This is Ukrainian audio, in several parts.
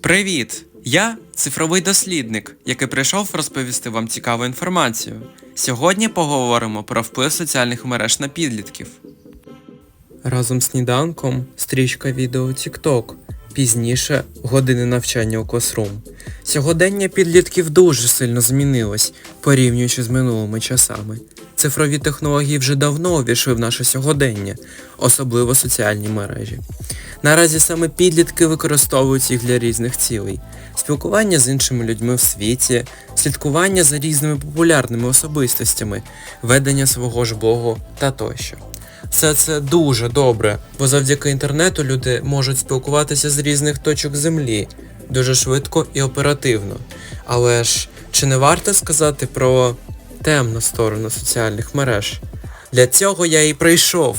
Привіт! Я цифровий дослідник, який прийшов розповісти вам цікаву інформацію. Сьогодні поговоримо про вплив соціальних мереж на підлітків. Разом з сніданком стрічка відео TikTok. Пізніше години навчання у Classroom. Сьогодення підлітків дуже сильно змінилось, порівнюючи з минулими часами. Цифрові технології вже давно увійшли в наше сьогодення, особливо соціальні мережі. Наразі саме підлітки використовують їх для різних цілей: спілкування з іншими людьми в світі, слідкування за різними популярними особистостями, ведення свого ж блогу та тощо. Все це дуже добре, бо завдяки інтернету люди можуть спілкуватися з різних точок землі дуже швидко і оперативно. Але ж чи не варто сказати про темну сторону соціальних мереж? Для цього я і прийшов.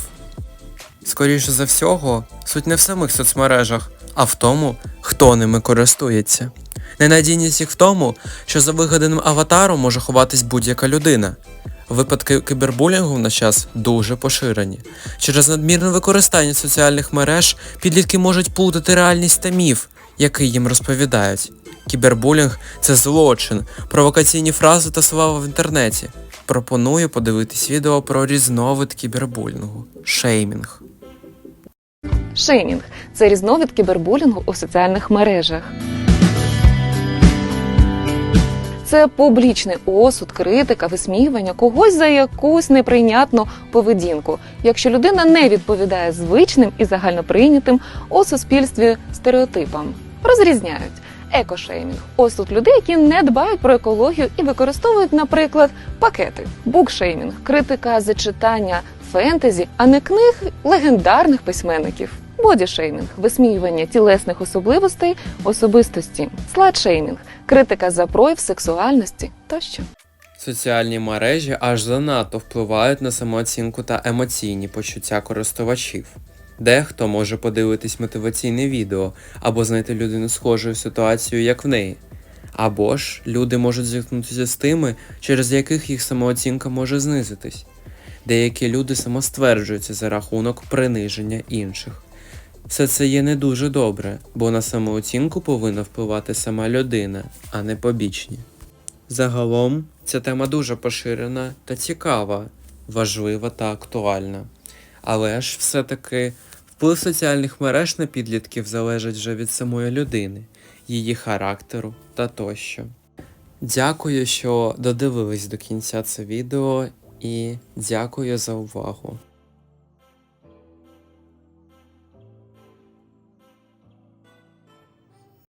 Скоріше за всього, суть не в самих соцмережах, а в тому, хто ними користується. Ненадійність їх в тому, що за вигаданим аватаром може ховатись будь-яка людина. Випадки кібербулінгу в наш час дуже поширені. Через надмірне використання соціальних мереж підлітки можуть плутати реальність та міф, який їм розповідають. Кібербулінг це злочин, провокаційні фрази та слова в інтернеті. Пропоную подивитись відео про різновид кібербулінгу шеймінг. Шеймінг це різновид кібербулінгу у соціальних мережах. Це публічний осуд, критика, висміювання когось за якусь неприйнятну поведінку, якщо людина не відповідає звичним і загальноприйнятим у суспільстві стереотипам. Розрізняють екошеймінг осуд людей, які не дбають про екологію і використовують, наприклад, пакети, букшеймінг, критика зачитання фентезі, а не книг легендарних письменників. Бодішеймінг висміювання тілесних особливостей особистості, сладшеймінг критика за прояв сексуальності тощо. Соціальні мережі аж занадто впливають на самооцінку та емоційні почуття користувачів. Дехто може подивитись мотиваційне відео або знайти людину схожою ситуацією, як в неї. Або ж люди можуть зіткнутися з тими, через яких їх самооцінка може знизитись. Деякі люди самостверджуються за рахунок приниження інших. Все це є не дуже добре, бо на самооцінку повинна впливати сама людина, а не побічні. Загалом, ця тема дуже поширена та цікава, важлива та актуальна. Але ж все-таки вплив соціальних мереж на підлітків залежить вже від самої людини, її характеру та тощо. Дякую, що додивились до кінця це відео і дякую за увагу.